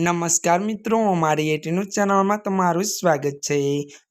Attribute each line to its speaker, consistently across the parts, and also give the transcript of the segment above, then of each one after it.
Speaker 1: નમસ્કાર મિત્રો મારી એટી ન્યૂઝ ચેનલમાં તમારું સ્વાગત છે.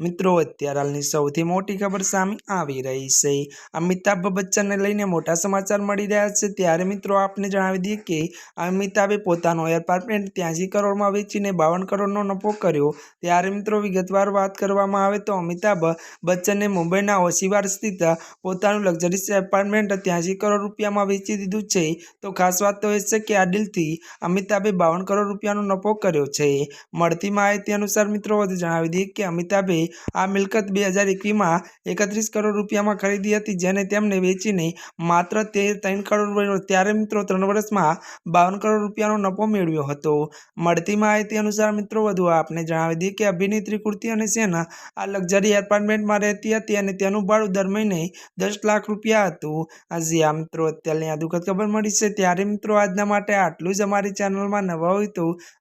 Speaker 1: મિત્રો, અત્યારે હાલની સૌથી મોટી ખબર સામે આવી રહી છે. અમિતાભ બચ્ચનને લઈને મોટા સમાચાર મળી રહ્યા છે. ત્યારે મિત્રો, આપને જણાવી દઈએ કે અમિતાભે પોતાનો એપાર્ટમેન્ટ ત્યાંસી કરોડમાં વેચીને બાવન કરોડનો નફો કર્યો. ત્યારે મિત્રો, વિગતવાર વાત કરવામાં આવે તો અમિતાભ બચ્ચને મુંબઈના ઓશીવાર સ્થિત પોતાનું લક્ઝરીસ એપાર્ટમેન્ટ ત્યાંસી કરોડ રૂપિયામાં વેચી દીધું છે. તો ખાસ વાત તો એ છે કે આ ડીલથી અમિતાભે બાવન કરોડ રૂપિયાનો નફો કર્યો છે. મળતી માહિતી અનુસાર મિત્રો, વધુ જણાવી દઈએ કે અમિતાભે આ મિલકત બે હજાર એકવીસમાં એકત્રીસ કરોડ રૂપિયામાં ખરીદી હતી, જેને તેમને વેચીને માત્ર તેર ત્રણ કરોડ ત્યારે મિત્રો ત્રણ વર્ષમાં બાવન કરોડ રૂપિયાનો નફો મેળવ્યો હતો. મળતી માહિતી અનુસાર મિત્રો, વધુ આપને જણાવી દઈએ કે અભિનેત્રી કુર્તી અને સેના આ લક્ઝરી એપાર્ટમેન્ટમાં રહેતી હતી અને તેનું ભાડું દર મહિને દસ લાખ રૂપિયા હતું. આજે આ મિત્રો, અત્યારની આ દુઃખદ ખબર મળી છે. ત્યારે મિત્રો, આજના માટે આટલું જ. અમારી ચેનલમાં નવા હોય તો